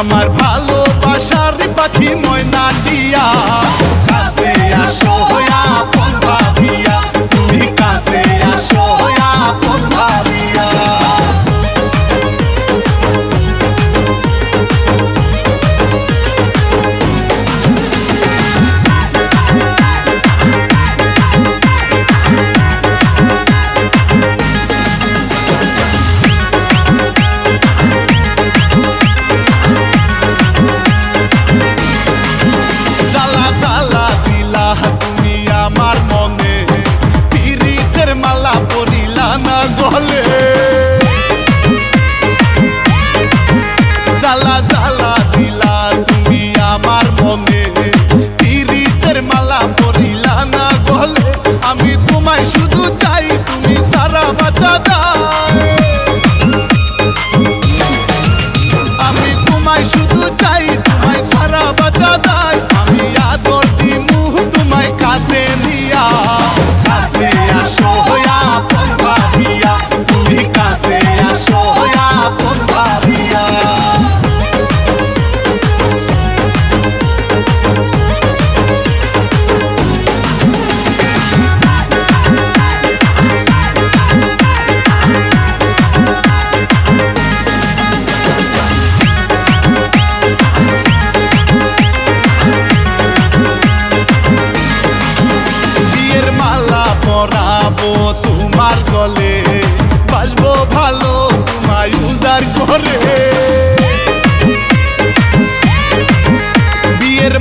আমার ভালোবাসার পাখি ময়না দিয়া। কাছে আসো por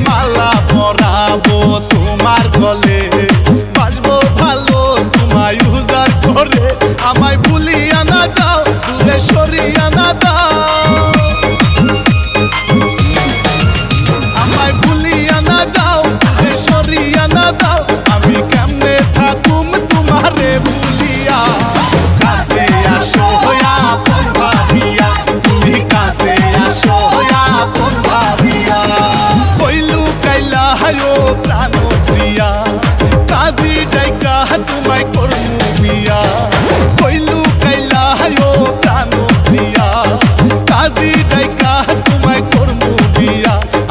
মালা পরাবো তোমার গলে।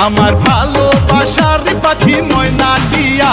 আমার ভালোবাসার পাখি ময়না দিয়া।